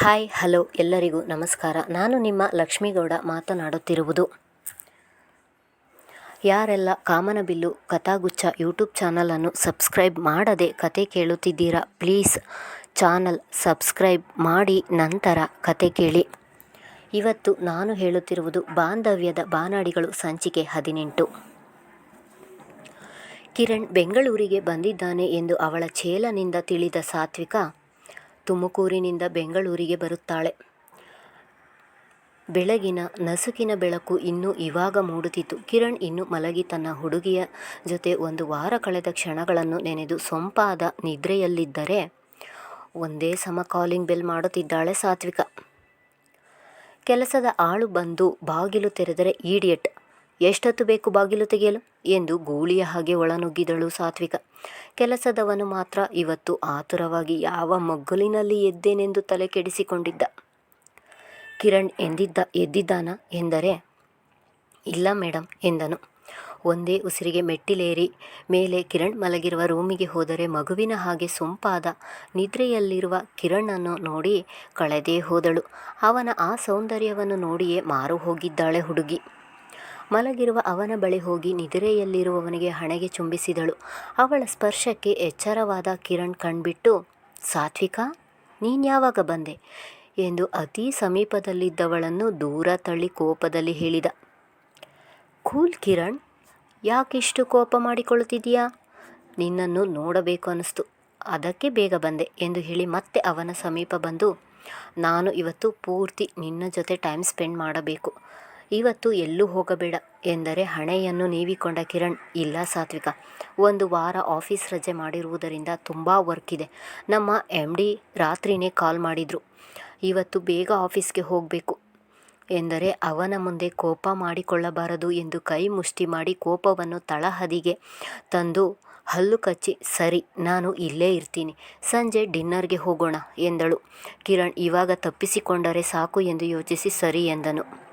Hi, hello, ಎಲ್ಲರಿಗೂ ನಮಸ್ಕಾರ. ನಾನು ನಿಮ್ಮ ಲಕ್ಷ್ಮೀಗೌಡ ಮಾತನಾಡುತ್ತಿರುವುದು. ಯಾರೆಲ್ಲ ಕಾಮನಬಿಲ್ಲು ಕಥಾಗುಚ್ಛ ಯೂಟ್ಯೂಬ್ ಚಾನಲನ್ನು ಸಬ್ಸ್ಕ್ರೈಬ್ ಮಾಡದೆ ಕತೆ ಕೇಳುತ್ತಿದ್ದೀರಾ, ಪ್ಲೀಸ್ ಚಾನಲ್ ಸಬ್ಸ್ಕ್ರೈಬ್ ಮಾಡಿ ನಂತರ ಕತೆ ಕೇಳಿ. ಇವತ್ತು ನಾನು ಹೇಳುತ್ತಿರುವುದು ಬಾಂಧವ್ಯದ ಬಾನಾಡಿಗಳು ಸಂಚಿಕೆ ಹದಿನೆಂಟು. ಕಿರಣ್ ಬೆಂಗಳೂರಿಗೆ ಬಂದಿದ್ದಾನೆ ಎಂದು ಅವಳ ಚೇಲನಿಂದ ತಿಳಿದ ಸಾತ್ವಿಕ ತುಮಕೂರಿನಿಂದ ಬೆಂಗಳೂರಿಗೆ ಬರುತ್ತಾಳೆ. ಬೆಳಗಿನ ನಸುಕಿನ ಬೆಳಕು ಇನ್ನೂ ಇವಾಗ ಮೂಡುತ್ತಿತ್ತು. ಕಿರಣ್ ಇನ್ನು ಮಲಗಿ ತನ್ನ ಹುಡುಗಿಯ ಜೊತೆ ಒಂದು ವಾರ ಕಳೆದ ಕ್ಷಣಗಳನ್ನು ನೆನೆದು ಸೊಂಪಾದ ನಿದ್ರೆಯಲ್ಲಿದ್ದರೆ ಒಂದೇ ಸಮ ಕಾಲಿಂಗ್ ಬೆಲ್ ಮಾಡುತ್ತಿದ್ದಾಳೆ ಸಾತ್ವಿಕ. ಕೆಲಸದ ಆಳು ಬಂದು ಬಾಗಿಲು ತೆರೆದರೆ ಈಡಿಯಟ್. ಎಷ್ಟೊತ್ತು ಬೇಕು ಬಾಗಿಲು ತೆಗೆಯಲು? ಎಂದು ಗೂಳಿಯ ಹಾಗೆ ಒಳನುಗ್ಗಿದಳು ಸಾತ್ವಿಕ. ಕೆಲಸದವನು ಮಾತ್ರ ಇವತ್ತು ಆತುರವಾಗಿ ಯಾವ ಮಗ್ಗುಲಿನಲ್ಲಿ ಎದ್ದೇನೆಂದು ತಲೆ ಕೆಡಿಸಿಕೊಂಡಿದ್ದ? ಕಿರಣ್ ಎಂದಿದ್ದ, ಎದ್ದಿದ್ದಾನ ಎಂದರೆ, ಇಲ್ಲ ಮೇಡಮ್ ಎಂದನು. ಒಂದೇ ಉಸಿರಿಗೆ ಮೆಟ್ಟಿಲೇರಿ ಮೇಲೆ ಕಿರಣ್ ಮಲಗಿರುವ ರೂಮಿಗೆ ಹೋದರೆ ಮಗುವಿನ ಹಾಗೆ ಸೊಂಪಾದ ನಿದ್ರೆಯಲ್ಲಿರುವ ಕಿರಣನ್ನು ನೋಡಿ ಕಳೆದೇ ಹೋದಳು. ಅವನ ಆ ಸೌಂದರ್ಯವನ್ನು ನೋಡಿಯೇ ಮಾರು ಹೋಗಿದ್ದಾಳೆ ಹುಡುಗಿ. ಮಲಗಿರುವ ಅವನ ಬಳಿ ಹೋಗಿ ನಿದ್ರೆಯಲ್ಲಿರುವವನಿಗೆ ಹಣೆಗೆ ಚುಂಬಿಸಿದಳು ಅವಳ ಸ್ಪರ್ಶಕ್ಕೆ ಎಚ್ಚರವಾದ ಕಿರಣ್ ಕಣ್ಬಿಟ್ಟು, ಸಾತ್ವಿಕ ನೀನ್ಯಾವಾಗ ಬಂದೆ? ಎಂದು ಅತೀ ಸಮೀಪದಲ್ಲಿದ್ದವಳನ್ನು ದೂರ ತಳ್ಳಿ ಕೋಪದಲ್ಲಿ ಹೇಳಿದ. ಕೂಲ್ ಕಿರಣ್, ಯಾಕಿಷ್ಟು ಕೋಪ ಮಾಡಿಕೊಳ್ಳುತ್ತಿದೆಯಾ ನಿನ್ನನ್ನು ನೋಡಬೇಕು ಅನ್ನಿಸ್ತು. ಅದಕ್ಕೆ ಬೇಗ ಬಂದೆ ಎಂದು ಹೇಳಿ ಮತ್ತೆ ಅವನ ಸಮೀಪ ಬಂದು, ನಾನು ಇವತ್ತು ಪೂರ್ತಿ ನಿನ್ನ ಜೊತೆ ಟೈಮ್ ಸ್ಪೆಂಡ್ ಮಾಡಬೇಕು. ಇವತ್ತು ಎಲ್ಲೂ ಹೋಗಬೇಡ ಎಂದರೆ ಹಣೆಯನ್ನು ನೀವಿಕೊಂಡ ಕಿರಣ್ ಇಲ್ಲ ಸಾತ್ವಿಕ. ಒಂದು ವಾರ ಆಫೀಸ್ ರಜೆ ಮಾಡಿರುವುದರಿಂದ ತುಂಬ ವರ್ಕ್ ಇದೆ. ನಮ್ಮ ಎಂ ಡಿ ರಾತ್ರಿನೇ ಕಾಲ್ ಮಾಡಿದರು. ಇವತ್ತು ಬೇಗ ಆಫೀಸ್ಗೆ ಹೋಗಬೇಕು ಎಂದರೆ ಅವನ ಮುಂದೆ ಕೋಪ ಮಾಡಿಕೊಳ್ಳಬಾರದು ಎಂದು ಕೈ ಮುಷ್ಟಿ ಮಾಡಿ ಕೋಪವನ್ನು ತಳಹದಿಗೆ ತಂದು, ಹಲ್ಲು ಕಚ್ಚಿ, ಸರಿ, ನಾನು ಇಲ್ಲೇ ಇರ್ತೀನಿ. ಸಂಜೆ ಡಿನ್ನರ್ಗೆ ಹೋಗೋಣ, ಎಂದಳು. ಕಿರಣ್ ಇವಾಗ ತಪ್ಪಿಸಿಕೊಂಡರೆ ಸಾಕು ಎಂದು ಯೋಚಿಸಿ ಸರಿ ಎಂದನು.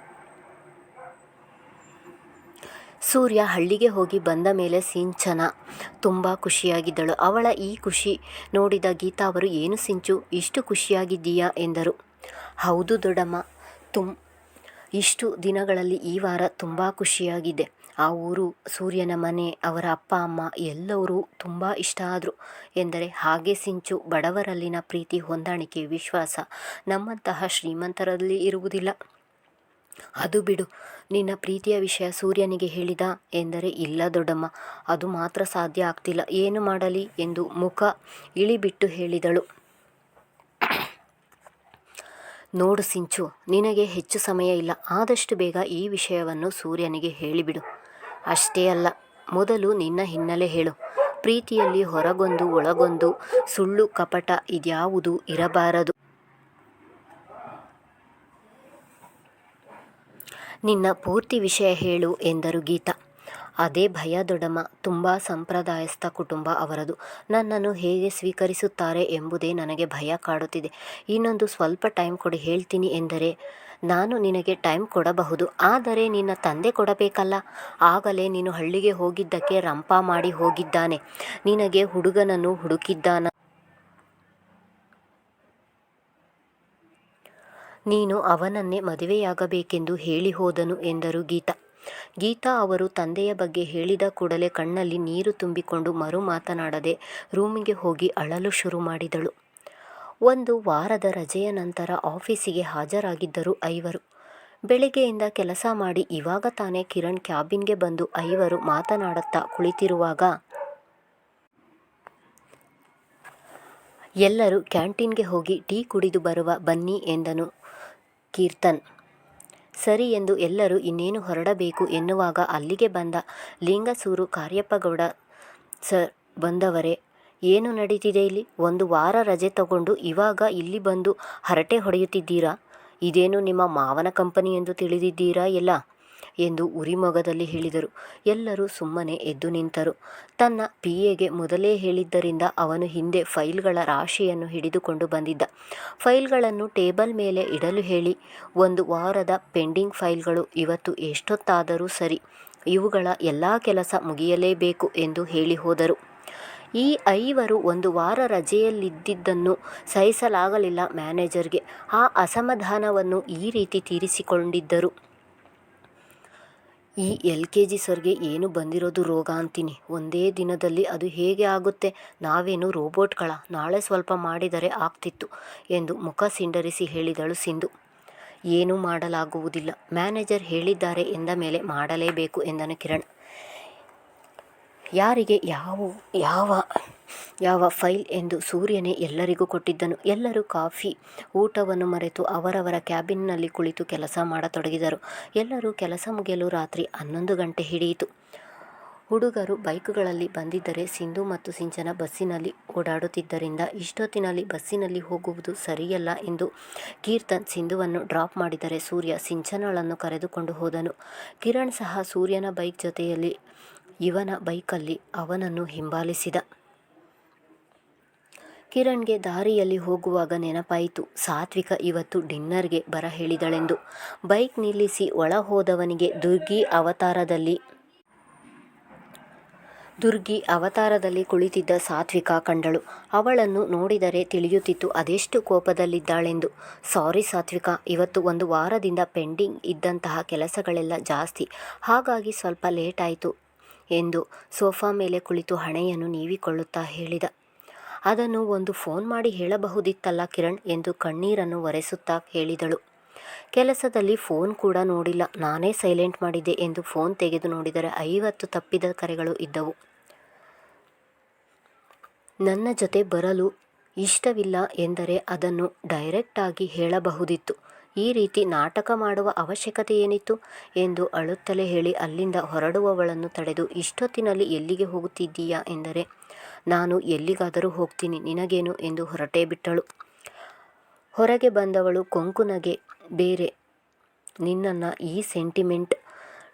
ಸೂರ್ಯ ಹಳ್ಳಿಗೆ ಹೋಗಿ ಬಂದ ಮೇಲೆ ಸಿಂಚನ ತುಂಬ ಖುಷಿಯಾಗಿದ್ದಳು. ಅವಳ ಈ ಖುಷಿ ನೋಡಿದ ಗೀತಾ ಅವರು, ಏನು ಸಿಂಚು, ಇಷ್ಟು ಖುಷಿಯಾಗಿದ್ದೀಯಾ? ಎಂದರು. ಹೌದು ದೊಡ್ಡಮ್ಮ ತುಮ್ ಇಷ್ಟು ದಿನಗಳಲ್ಲಿ ಈ ವಾರ ತುಂಬ ಖುಷಿಯಾಗಿದೆ. ಆ ಊರು, ಸೂರ್ಯನ ಮನೆ, ಅವರ ಅಪ್ಪ, ಅಮ್ಮ ಎಲ್ಲರೂ ತುಂಬ ಇಷ್ಟ ಆದರು ಎಂದರೆ ಹಾಗೆ ಸಿಂಚು ಬಡವರಲ್ಲಿನ ಪ್ರೀತಿ ಹೊಂದಾಣಿಕೆ, ವಿಶ್ವಾಸ ನಮ್ಮಂತಹ ಶ್ರೀಮಂತರಲ್ಲಿ ಇರುವುದಿಲ್ಲ. ಅದು ಬಿಡು. ನಿನ್ನ ಪ್ರೀತಿಯ ವಿಷಯ ಸೂರ್ಯನಿಗೆ ಹೇಳಿದ ಎಂದರೆ ಇಲ್ಲ ದೊಡ್ಡಮ್ಮ, ಅದು ಮಾತ್ರ ಸಾಧ್ಯ ಆಗ್ತಿಲ್ಲ. ಏನು ಮಾಡಲಿ ಎಂದು ಮುಖ ಇಳಿಬಿಟ್ಟು ಹೇಳಿದಳು. ನೋಡು ಸಿಂಚು, ನಿನಗೆ ಹೆಚ್ಚು ಸಮಯ ಇಲ್ಲ. ಆದಷ್ಟು ಬೇಗ ಈ ವಿಷಯವನ್ನು ಸೂರ್ಯನಿಗೆ ಹೇಳಿಬಿಡು. ಅಷ್ಟೇ ಅಲ್ಲ, ಮೊದಲು ನಿನ್ನ ಹಿನ್ನೆಲೆ ಹೇಳು. ಪ್ರೀತಿಯಲ್ಲಿ ಹೊರಗೊಂದು ಒಳಗೊಂದು ಸುಳ್ಳು ಕಪಟ ಇದ್ಯಾವುದು ಇರಬಾರದು. ನಿನ್ನ ಪೂರ್ತಿ ವಿಷಯ ಹೇಳು ಎಂದರು ಗೀತಾ. ಅದೇ ಭಯ ದೊಡ್ಡಮ್ಮ, ತುಂಬ ಸಂಪ್ರದಾಯಸ್ಥ ಕುಟುಂಬ ಅವರದು. ನನ್ನನ್ನು ಹೇಗೆ ಸ್ವೀಕರಿಸುತ್ತಾರೆ ಎಂಬುದೇ ನನಗೆ ಭಯ ಕಾಡುತ್ತಿದೆ. ಇನ್ನೊಂದು ಸ್ವಲ್ಪ ಟೈಮ್ ಕೊಡಿ ಹೇಳ್ತೀನಿ ಎಂದರೆ, ನಾನು ನಿನಗೆ ಟೈಮ್ ಕೊಡಬಹುದು, ಆದರೆ ನಿನ್ನ ತಂದೆ ಕೊಡಬೇಕಲ್ಲ. ಆಗಲೇ ನೀನು ಹಳ್ಳಿಗೆ ಹೋಗಿದ್ದಕ್ಕೆ ರಂಪ ಮಾಡಿ ಹೋಗಿದ್ದಾನೆ. ನಿನಗೆ ಹುಡುಗನನ್ನು ಹುಡುಕಿದ್ದಾನ. ನೀನು ಅವನನ್ನೇ ಮದುವೆಯಾಗಬೇಕೆಂದು ಹೇಳಿ ಹೋದನು ಎಂದರು ಗೀತಾ. ಗೀತಾ ಅವರು ತಂದೆಯ ಬಗ್ಗೆ ಹೇಳಿದ ಕೂಡಲೇ ಕಣ್ಣಲ್ಲಿ ನೀರು ತುಂಬಿಕೊಂಡು ಮರು ಮಾತನಾಡದೆ ರೂಮಿಗೆ ಹೋಗಿ ಅಳಲು ಶುರು ಮಾಡಿದಳು. ಒಂದು ವಾರದ ರಜೆಯ ನಂತರ ಆಫೀಸಿಗೆ ಹಾಜರಾಗಿದ್ದರು ಐವರು. ಬೆಳಿಗ್ಗೆಯಿಂದ ಕೆಲಸ ಮಾಡಿ ಇವಾಗ ತಾನೇ ಕಿರಣ್ ಕ್ಯಾಬಿನ್ಗೆ ಬಂದು ಐವರು ಮಾತನಾಡುತ್ತಾ ಕುಳಿತಿರುವಾಗ ಎಲ್ಲರೂ ಕ್ಯಾಂಟೀನ್ಗೆ ಹೋಗಿ ಟೀ ಕುಡಿದು ಬರುವ ಬನ್ನಿ ಎಂದನು. ಕೀರ್ತನ್. ಸರಿ ಎಂದು ಎಲ್ಲರೂ ಇನ್ನೇನು ಹೊರಡಬೇಕು ಎನ್ನುವಾಗ ಅಲ್ಲಿಗೆ ಬಂದ ಲಿಂಗಸೂರು ಕಾರ್ಯಪ್ಪಗೌಡ ಸರ್ ಬಂದವರೇ, ಏನು ನಡೀತಿದೆ ಇಲ್ಲಿ? ಒಂದು ವಾರ ರಜೆ ತಗೊಂಡು ಇವಾಗ ಇಲ್ಲಿ ಬಂದು ಹರಟೆ ಹೊಡೆಯುತ್ತಿದ್ದೀರಾ? ಇದೇನು ನಿಮ್ಮ ಮಾವನ ಕಂಪನಿ ಎಂದು ತಿಳಿದಿದ್ದೀರಾ ಎಲ್ಲ? ಎಂದು ಉರಿಮೊಗದಲ್ಲಿ ಹೇಳಿದರು. ಎಲ್ಲರೂ ಸುಮ್ಮನೆ ಎದ್ದು ನಿಂತರು. ತನ್ನ ಪಿ ಎಗೆ ಮೊದಲೇ ಹೇಳಿದ್ದರಿಂದ ಅವನು ಹಿಂದೆ ಫೈಲ್ಗಳ ರಾಶಿಯನ್ನು ಹಿಡಿದುಕೊಂಡು ಬಂದಿದ್ದ. ಫೈಲ್ಗಳನ್ನು ಟೇಬಲ್ ಮೇಲೆ ಇಡಲು ಹೇಳಿ. ಒಂದು ವಾರದ ಪೆಂಡಿಂಗ್ ಫೈಲ್ಗಳು ಇವತ್ತು ಎಷ್ಟೊತ್ತಾದರೂ ಸರಿ. ಇವುಗಳ ಎಲ್ಲ ಕೆಲಸ ಮುಗಿಯಲೇಬೇಕು ಎಂದು ಹೇಳಿ ಹೋದರು. ಈ ಐವರು ಒಂದು ವಾರ ರಜೆಯಲ್ಲಿದ್ದಿದ್ದನ್ನು ಸಹಿಸಲಾಗಲಿಲ್ಲ ಮ್ಯಾನೇಜರ್ಗೆ. ಆ ಅಸಮಾಧಾನವನ್ನು ಈ ರೀತಿ ತೀರಿಸಿಕೊಂಡಿದ್ದರು. ಈ ಎಲ್. ಕೆ. ಜಿ. ಸರ್ಗೆ ಏನು ಬಂದಿರೋದು ರೋಗ ಅಂತೀನಿ. ಒಂದೇ ದಿನದಲ್ಲಿ ಅದು ಹೇಗೆ ಆಗುತ್ತೆ? ನಾವೇನು ರೋಬೋಟ್ಗಳ ನಾಳೆ ಸ್ವಲ್ಪ ಮಾಡಿದರೆ ಆಗ್ತಿತ್ತು ಎಂದು ಮುಖ ಸಿಂಡರಿಸಿ ಹೇಳಿದಳು ಸಿಂಧು. ಏನೂ ಮಾಡಲಾಗುವುದಿಲ್ಲ. ಮ್ಯಾನೇಜರ್ ಹೇಳಿದ್ದಾರೆ ಎಂದ ಮೇಲೆ ಮಾಡಲೇಬೇಕು ಎಂದನು ಕಿರಣ್. ಯಾರಿಗೆ ಯಾವ ಯಾವ ಯಾವ ಫೈಲ್ ಎಂದು ಸೂರ್ಯನೇ ಎಲ್ಲರಿಗೂ ಕೊಟ್ಟಿದ್ದನು. ಎಲ್ಲರೂ ಕಾಫಿ, ಊಟವನ್ನು ಮರೆತು ಅವರವರ ಕ್ಯಾಬಿನ್ನಲ್ಲಿ ಕುಳಿತು ಕೆಲಸ ಮಾಡತೊಡಗಿದರು. ಎಲ್ಲರೂ ಕೆಲಸ ಮುಗಿಯಲು ರಾತ್ರಿ ಹನ್ನೊಂದು ಗಂಟೆ ಹಿಡಿಯಿತು. ಹುಡುಗರು ಬೈಕುಗಳಲ್ಲಿ ಬಂದಿದ್ದರೆ ಸಿಂಧು ಮತ್ತು ಸಿಂಚನ ಬಸ್ಸಿನಲ್ಲಿ ಓಡಾಡುತ್ತಿದ್ದರಿಂದ ಇಷ್ಟೊತ್ತಿನಲ್ಲಿ ಬಸ್ಸಿನಲ್ಲಿ ಹೋಗುವುದು ಸರಿಯಲ್ಲ ಎಂದು ಕೀರ್ತನ್ ಸಿಂಧುವನ್ನು ಡ್ರಾಪ್ ಮಾಡಿದರೆ ಸೂರ್ಯ ಸಿಂಚನಳನ್ನು ಕರೆದುಕೊಂಡು ಹೋದನು. ಕಿರಣ್ ಸಹ ಸೂರ್ಯನ ಬೈಕ್ ಜೊತೆಯಲ್ಲಿ ಇವನ ಬೈಕಲ್ಲಿ ಅವನನ್ನು ಹಿಂಬಾಲಿಸಿದ. ಕಿರಣ್ಗೆ ದಾರಿಯಲ್ಲಿ ಹೋಗುವಾಗ ನೆನಪಾಯಿತು, ಸಾತ್ವಿಕ ಇವತ್ತು ಡಿನ್ನರ್ಗೆ ಬರ ಹೇಳಿದಳೆಂದು. ಬೈಕ್ ನಿಲ್ಲಿಸಿ ಒಳ ಹೋದವನಿಗೆ ದುರ್ಗಿ ಅವತಾರದಲ್ಲಿ ದುರ್ಗಿ ಅವತಾರದಲ್ಲಿ ಕುಳಿತಿದ್ದ ಸಾತ್ವಿಕ ಕಂಡಳು. ಅವಳನ್ನು ನೋಡಿದರೆ ತಿಳಿಯುತ್ತಿತ್ತು ಅದೆಷ್ಟು ಕೋಪದಲ್ಲಿದ್ದಾಳೆಂದು. ಸಾರಿ ಸಾತ್ವಿಕ, ಇವತ್ತು ಒಂದು ವಾರದಿಂದ ಪೆಂಡಿಂಗ್ ಇದ್ದಂತಹ ಕೆಲಸಗಳೆಲ್ಲ ಜಾಸ್ತಿ. ಹಾಗಾಗಿ ಸ್ವಲ್ಪ ಲೇಟಾಯ್ತು ಎಂದು ಸೋಫಾ ಮೇಲೆ ಕುಳಿತು ಹಣೆಯನ್ನು ನೀವಿಕೊಳ್ಳುತ್ತಾ ಹೇಳಿದ. ಅದನ್ನು ಒಂದು ಫೋನ್ ಮಾಡಿ ಹೇಳಬಹುದಿತ್ತಲ್ಲ ಕಿರಣ್ ಎಂದು ಕಣ್ಣೀರನ್ನು ಒರೆಸುತ್ತಾ ಹೇಳಿದಳು. ಕೆಲಸದಲ್ಲಿ ಫೋನ್ ಕೂಡ ನೋಡಿಲ್ಲ. ನಾನೇ ಸೈಲೆಂಟ್ ಮಾಡಿದ್ದೆ ಎಂದು ಫೋನ್ ತೆಗೆದು ನೋಡಿದರೆ ಐವತ್ತು ತಪ್ಪಿದ ಕರೆಗಳು ಇದ್ದವು. ನನ್ನ ಜೊತೆ ಬರಲು ಇಷ್ಟವಿಲ್ಲ ಎಂದರೆ ಅದನ್ನು ಡೈರೆಕ್ಟಾಗಿ ಹೇಳಬಹುದಿತ್ತು. ಈ ರೀತಿ ನಾಟಕ ಮಾಡುವ ಅವಶ್ಯಕತೆ ಏನಿತ್ತು ಎಂದು ಅಳುತ್ತಲೇ ಹೇಳಿ ಅಲ್ಲಿಂದ ಹೊರಡುವವಳನ್ನು ತಡೆದು, ಇಷ್ಟೊತ್ತಿನಲ್ಲಿ ಎಲ್ಲಿಗೆ ಹೋಗುತ್ತಿದ್ದೀಯಾ ಎಂದರೆ, ನಾನು ಎಲ್ಲಿಗಾದರೂ ಹೋಗ್ತೀನಿ, ನಿನಗೇನು ಎಂದು ಹೊರಟೇ ಬಿಟ್ಟಳು. ಹೊರಗೆ ಬಂದವಳು ಕೊಂಕುನಗೆ ಬೇರೆ ನಿನ್ನನ್ನು ಈ ಸೆಂಟಿಮೆಂಟ್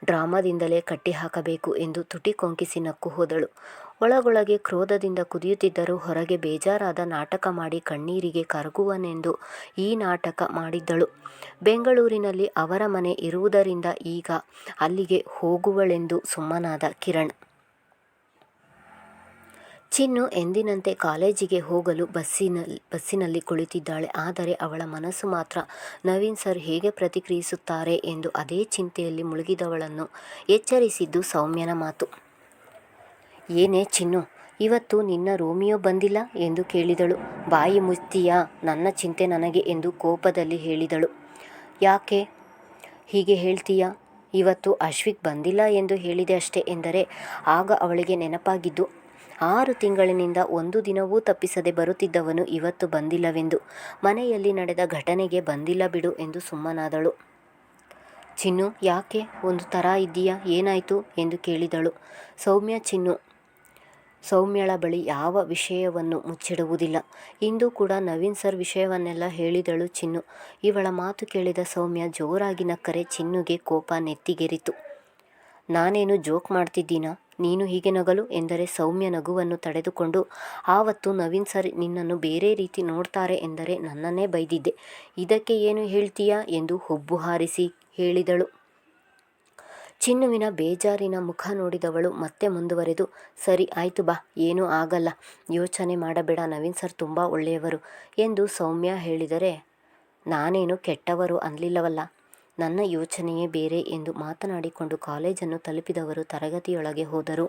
ಡ್ರಾಮಾದಿಂದಲೇ ಕಟ್ಟಿಹಾಕಬೇಕು ಎಂದು ತುಟಿ ಕೊಂಕಿಸಿ ನಕ್ಕು ಹೋದಳು. ಒಳಗೊಳಗೆ ಕ್ರೋಧದಿಂದ ಕುದಿಯುತ್ತಿದ್ದರೂ ಹೊರಗೆ ಬೇಜಾರಾದ ನಾಟಕ ಮಾಡಿ ಕಣ್ಣೀರಿಗೆ ಕರಗುವನೆಂದು ಈ ನಾಟಕ ಮಾಡಿದ್ದಳು. ಬೆಂಗಳೂರಿನಲ್ಲಿ ಅವರ ಮನೆ ಇರುವುದರಿಂದ ಈಗ ಅಲ್ಲಿಗೆ ಹೋಗುವಳೆಂದು ಸುಮ್ಮನಾದ ಕಿರಣ್. ಚಿನ್ನು ಎಂದಿನಂತೆ ಕಾಲೇಜಿಗೆ ಹೋಗಲು ಬಸ್ಸಿನಲ್ಲಿ ಬಸ್ಸಿನಲ್ಲಿ ಕುಳಿತಿದ್ದಾಳೆ. ಆದರೆ ಅವಳ ಮನಸ್ಸು ಮಾತ್ರ ನವೀನ್ ಸರ್ ಹೇಗೆ ಪ್ರತಿಕ್ರಿಯಿಸುತ್ತಾರೆ ಎಂದು ಅದೇ ಚಿಂತೆಯಲ್ಲಿ ಮುಳುಗಿದವಳನ್ನು ಎಚ್ಚರಿಸಿದ್ದು ಸೌಮ್ಯನ ಮಾತು. ಏನೇ ಚಿನ್ನು, ಇವತ್ತು ನಿನ್ನ ರೋಮಿಯೋ ಬಂದಿಲ್ಲ ಎಂದು ಕೇಳಿದಳು. ಬಾಯಿ ಮುಚ್ತೀಯಾ ನನ್ನ ಚಿಂತೆ ನನಗೆ ಎಂದು ಕೋಪದಲ್ಲಿ ಹೇಳಿದಳು. ಯಾಕೆ ಹೀಗೆ ಹೇಳ್ತೀಯಾ ಇವತ್ತು ಅಶ್ವಿಕ್ ಬಂದಿಲ್ಲ ಎಂದು ಹೇಳಿದೆ ಅಷ್ಟೇ ಎಂದರೆ ಆಗ ಅವಳಿಗೆ ನೆನಪಾಗಿದ್ದು ಆರು ತಿಂಗಳಿನಿಂದ ಒಂದು ದಿನವೂ ತಪ್ಪಿಸದೆ ಬರುತ್ತಿದ್ದವನು ಇವತ್ತು ಬಂದಿಲ್ಲವೆಂದು. ಮನೆಯಲ್ಲಿ ನಡೆದ ಘಟನೆಗೆ ಬಂದಿಲ್ಲ ಬಿಡು ಎಂದು ಸುಮ್ಮನಾದಳು. ಚಿನ್ನು, ಯಾಕೆ ಒಂದು ಥರ ಇದ್ದೀಯಾ ಏನಾಯಿತು ಎಂದು ಕೇಳಿದಳು ಸೌಮ್ಯ, ಚಿನ್ನು, ಸೌಮ್ಯಳ ಬಳಿ ಯಾವ ವಿಷಯವನ್ನು ಮುಚ್ಚಿಡುವುದಿಲ್ಲ. ಇಂದು ಕೂಡ ನವೀನ್ ಸರ್ ವಿಷಯವನ್ನೆಲ್ಲ ಹೇಳಿದಳು ಚಿನ್ನು. ಇವಳ ಮಾತು ಕೇಳಿದ ಸೌಮ್ಯ ಜೋರಾಗಿ ನಕ್ಕರೆ ಚಿನ್ನುಗೆ ಕೋಪ ನೆತ್ತಿಗೇರಿತು. ನಾನೇನು ಜೋಕ್ ಮಾಡ್ತಿದ್ದೀನಾ ನೀನು ಹೀಗೆ ನಗಲು ಎಂದರೆ ಸೌಮ್ಯ ನಗುವನ್ನು ತಡೆದುಕೊಂಡು ಆವತ್ತು ನವೀನ್ ಸರ್ ನಿನ್ನನ್ನು ಬೇರೆ ರೀತಿ ನೋಡ್ತಾರೆ ಎಂದರೆ ನನ್ನನ್ನೇ ಬೈದಿದ್ದೆ. ಇದಕ್ಕೆ ಏನು ಹೇಳ್ತೀಯಾ ಎಂದು ಹುಬ್ಬು ಹಾರಿಸಿ ಹೇಳಿದಳು. ಚಿನ್ನುವಿನ ಬೇಜಾರಿನ ಮುಖ ನೋಡಿದವಳು ಮತ್ತೆ ಮುಂದುವರೆದು, ಸರಿ ಆಯಿತು ಬಾ, ಏನೂ ಆಗಲ್ಲ, ಯೋಚನೆ ಮಾಡಬೇಡ, ನವೀನ್ ಸರ್ ತುಂಬ ಒಳ್ಳೆಯವರು ಎಂದು ಸೌಮ್ಯ ಹೇಳಿದರೆ, ನಾನೇನು ಕೆಟ್ಟವರು ಅನ್ಲಿಲ್ಲವಲ್ಲ ನನ್ನ ಯೋಚನೆಯೇ ಬೇರೆ ಎಂದು ಮಾತನಾಡಿಕೊಂಡು ಕಾಲೇಜನ್ನು ತಲುಪಿದವರು ತರಗತಿಯೊಳಗೆ ಹೋದರು.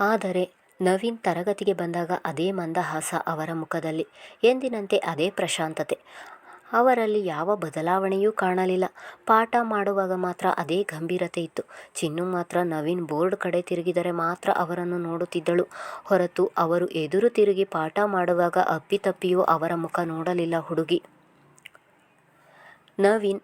ಆದರೆ ನವೀನ್ ತರಗತಿಗೆ ಬಂದಾಗ ಅದೇ ಮಂದಹಾಸ ಅವರ ಮುಖದಲ್ಲಿ. ಎಂದಿನಂತೆ ಅದೇ ಪ್ರಶಾಂತತೆ. ಅವರಲ್ಲಿ ಯಾವ ಬದಲಾವಣೆಯೂ ಕಾಣಲಿಲ್ಲ. ಪಾಠ ಮಾಡುವಾಗ ಮಾತ್ರ ಅದೇ ಗಂಭೀರತೆ ಇತ್ತು. ಚಿನ್ನು ಮಾತ್ರ ನವೀನ್ ಬೋರ್ಡ್ ಕಡೆ ತಿರುಗಿದರೆ ಮಾತ್ರ ಅವರನ್ನು ನೋಡುತ್ತಿದ್ದಳು ಹೊರತು ಅವರು ಎದುರು ತಿರುಗಿ ಪಾಠ ಮಾಡುವಾಗ ಅಪ್ಪಿತಪ್ಪಿಯೂ ಅವರ ಮುಖ ನೋಡಲಿಲ್ಲ ಹುಡುಗಿ. ನವೀನ್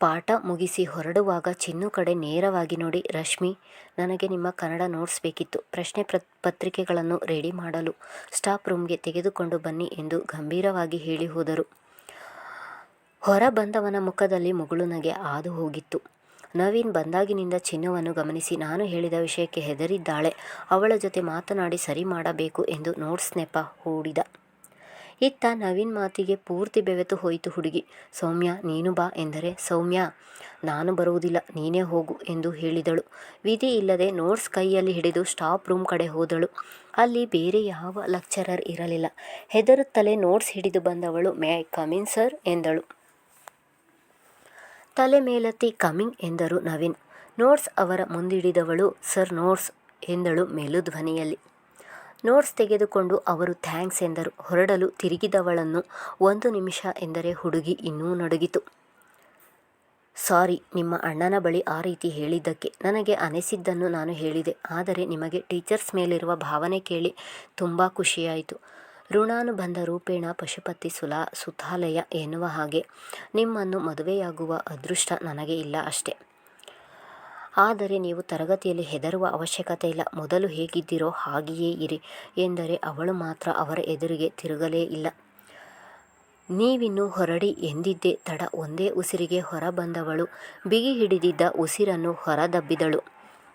ಪಾಠ ಮುಗಿಸಿ ಹೊರಡುವಾಗ ಚಿನ್ನು ಕಡೆ ನೇರವಾಗಿ ನೋಡಿ ರಶ್ಮಿ, ನನಗೆ ನಿಮ್ಮ ಕನ್ನಡ ನೋಟ್ಸ್ ಬೇಕಿತ್ತು. ಪ್ರಶ್ನೆ ಪತ್ರಿಕೆಗಳನ್ನು ರೆಡಿ ಮಾಡಲು ಸ್ಟಾಫ್ ರೂಮ್ಗೆ ತೆಗೆದುಕೊಂಡು ಬನ್ನಿ ಎಂದು ಗಂಭೀರವಾಗಿ ಹೇಳಿ ಹೋದರು. ಹೊರ ಬಂದವನ ಮುಖದಲ್ಲಿ ಮುಗುಳುನಗೆ ಹಾದು ಹೋಗಿತ್ತು. ನವೀನ್ ಬಂದಾಗಿನಿಂದ ಚಿನ್ನವನ್ನು ಗಮನಿಸಿ, ನಾನು ಹೇಳಿದ ವಿಷಯಕ್ಕೆ ಹೆದರಿದ್ದಾಳೆ. ಅವಳ ಜೊತೆ ಮಾತನಾಡಿ ಸರಿ ಮಾಡಬೇಕು ಎಂದು ನೋಟ್ಸ್ ನೆಪ ಹೂಡಿದ. ಇತ್ತ ನವೀನ್ ಮಾತಿಗೆ ಪೂರ್ತಿ ಬೆವೆತು ಹೋಯಿತು ಹುಡುಗಿ ಸೌಮ್ಯ, ನೀನು ಬಾ ಎಂದರೆ, ಸೌಮ್ಯ, ನಾನು ಬರುವುದಿಲ್ಲ, ನೀನೇ ಹೋಗು ಎಂದು ಹೇಳಿದಳು ವಿಧಿ ಇಲ್ಲದೆ ನೋಟ್ಸ್ ಕೈಯಲ್ಲಿ ಹಿಡಿದು ಸ್ಟಾಪ್ ರೂಮ್ ಕಡೆ ಹೋದಳು ಅಲ್ಲಿ ಬೇರೆ ಯಾವ ಲೆಕ್ಚರರ್ ಇರಲಿಲ್ಲ ಹೆದರುತ್ತಲೇ ನೋಟ್ಸ್ ಹಿಡಿದು ಬಂದವಳು, may I come in sir ಎಂದಳು ತಲೆ ಮೇಲತ್ತಿ ಕಮಿಂಗ್ ಎಂದರು ನವೀನ್. ನೋಟ್ಸ್ ಅವರ ಮುಂದಿಡಿದವಳು ಸರ್ ನೋಟ್ಸ್ ಎಂದಳು ಮೇಲುಧ್ವನಿಯಲ್ಲಿ. ನೋಟ್ಸ್ ತೆಗೆದುಕೊಂಡು ಅವರು ಥ್ಯಾಂಕ್ಸ್ ಎಂದರು. ಹೊರಡಲು ತಿರುಗಿದವಳನ್ನು ಒಂದು ನಿಮಿಷ ಎಂದರೆ ಹುಡುಗಿ ಇನ್ನೂ ನಡುಗಿತು. ಸಾರಿ, ನಿಮ್ಮ ಅಣ್ಣನ ಬಳಿ ಆ ರೀತಿ ಹೇಳಿದ್ದಕ್ಕೆ ನನಗೆ ಅನಿಸಿದ್ದನ್ನು ನಾನು ಹೇಳಿದೆ. ಆದರೆ ನಿಮಗೆ ಟೀಚರ್ಸ್ ಮೇಲಿರುವ ಭಾವನೆ ಕೇಳಿ ತುಂಬ ಖುಷಿಯಾಯಿತು. ಋಣಾನುಬಂಧ ರೂಪೇಣ ಪಶುಪತಿ ಸುಲಾ ಸುತಾಲಯ ಎನ್ನುವ ಹಾಗೆ ನಿಮ್ಮನ್ನು ಮದುವೆಯಾಗುವ ಅದೃಷ್ಟ ನನಗೆ ಇಲ್ಲ ಅಷ್ಟೆ. ಆದರೆ ನೀವು ತರಗತಿಯಲ್ಲಿ ಹೆದರುವ ಅವಶ್ಯಕತೆ ಇಲ್ಲ. ಮೊದಲು ಹೇಗಿದ್ದೀರೋ ಹಾಗೆಯೇ ಇರಿ ಎಂದರೆ ಅವಳು ಮಾತ್ರ ಅವರ ಎದುರಿಗೆ ತಿರುಗಲೇ ಇಲ್ಲ. ನೀವಿನ್ನು ಹೊರಡಿ ಎಂದಿದ್ದೇ ತಡ ಒಂದೇ ಉಸಿರಿಗೆ ಹೊರಬಂದವಳು. ಬಿಗಿ ಹಿಡಿದಿದ್ದ ಉಸಿರನ್ನು ಹೊರದಬ್ಬಿದಳು.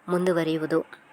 ಮುಂದುವರಿಯುವುದು.